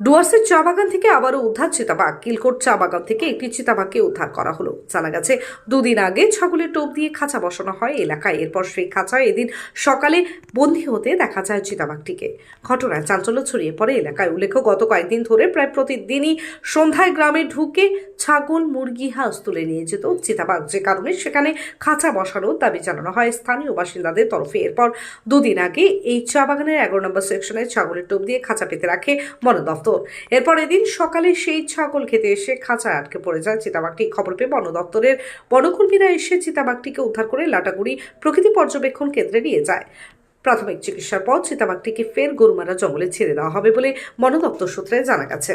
ডুয়ার্সের চা বাগান থেকে আবারও উদ্ধার চিতাবাঘ। কিলকোট চা বাগান থেকে একটি চিতাবাঘকে উদ্ধার করা হলো। জানা গেছে, দুদিন আগে ছাগলের টোপ দিয়ে খাঁচা বসানো হয় এলাকায়। এরপর সেই খাঁচায় এদিন সকালে বন্দী হতে দেখা যায় চিতাবাঘটিকে। ঘটনায় চাঞ্চল্য ছড়িয়ে পড়ে এলাকায়। উল্লেখ্য, গত কয়েকদিন ধরে প্রায় প্রতিদিনই সন্ধ্যায় গ্রামে ঢুকে ছাগল, মুরগি, হাঁস তুলে নিয়ে যেত চিতাবাঘ। যে কারণে সেখানে খাঁচা বসানোর দাবি জানানো হয় স্থানীয় বাসিন্দাদের তরফে। এরপর দুদিন আগে এই চা বাগানের এগারো নম্বর সেকশনে ছাগলের টোপ দিয়ে খাঁচা পেতে রাখে বন দপ্তর। এরপর এদিন সকালে সেই ছাগল খেতে এসে খাঁচায় আটকে পড়ে যায় চিতাবাঘটি। খবর পেয়ে বন দপ্তরের বনকর্মীরা এসে চিতাবাঘটিকে উদ্ধার করে লাটাগুড়ি প্রকৃতি পর্যবেক্ষণ কেন্দ্রে নিয়ে যায়। প্রাথমিক চিকিৎসার পর চিতাবাঘটিকে ফের গরুমারা জঙ্গলে ছেড়ে দেওয়া হবে বলে বন দপ্তর সূত্রে জানা গেছে।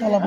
তলা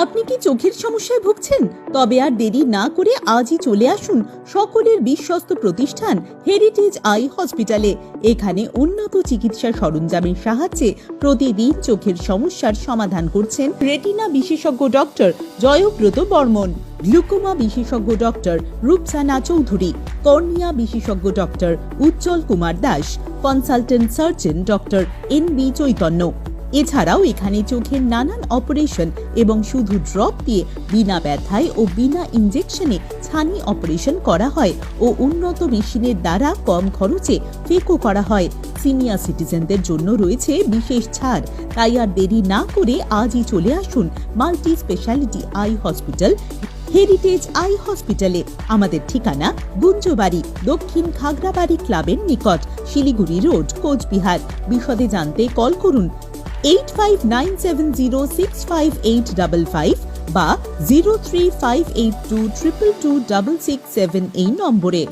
আপনি কি চোখের সমস্যায় ভুগছেন? তবে আর দেরি না করে আজই চলে আসুন সকলের বিশ্বস্ত প্রতিষ্ঠান হেরিটেজ আই হসপিটালে এখানে উন্নত চিকিৎসা সরঞ্জামের সাহায্যে প্রতিদিন চোখের সমস্যার সমাধান করছেন রেটিনা বিশেষজ্ঞ ডক্টর জয়ব্রত বর্মন, গ্লুকোমা বিশেষজ্ঞ ডক্টর রূপসানা চৌধুরী, কর্নিয়া বিশেষজ্ঞ doctor Ujjwal Kumar Das, consultant surgeon doctor N B Chaitanya. এছাড়াও এখানে চোখের নানান অপারেশন এবং শুধু ড্রপ দিয়ে বিনা ব্যথায় ও বিনা ইনজেকশনে ছানি অপারেশন করা হয় ও উন্নত মেশিনের দ্বারা কম খরচে ফেকো করা হয়। সিনিয়র সিটিজেনদের জন্য রয়েছে বিশেষ ছাড়। তাই আর দেরি না করে আজই চলে আসুন multi speciality eye hospital, heritage eye হসপিটালে। আমাদের ঠিকানা গুঞ্জবাড়ি, দক্ষিণ খাগড়াবাড়ি ক্লাবের নিকট, শিলিগুড়ি রোড, কোচবিহার। বিশদে জানতে কল করুন eight five nine seven zero six five eight double five বা zero three five eight two triple two double six seven এই নম্বরে।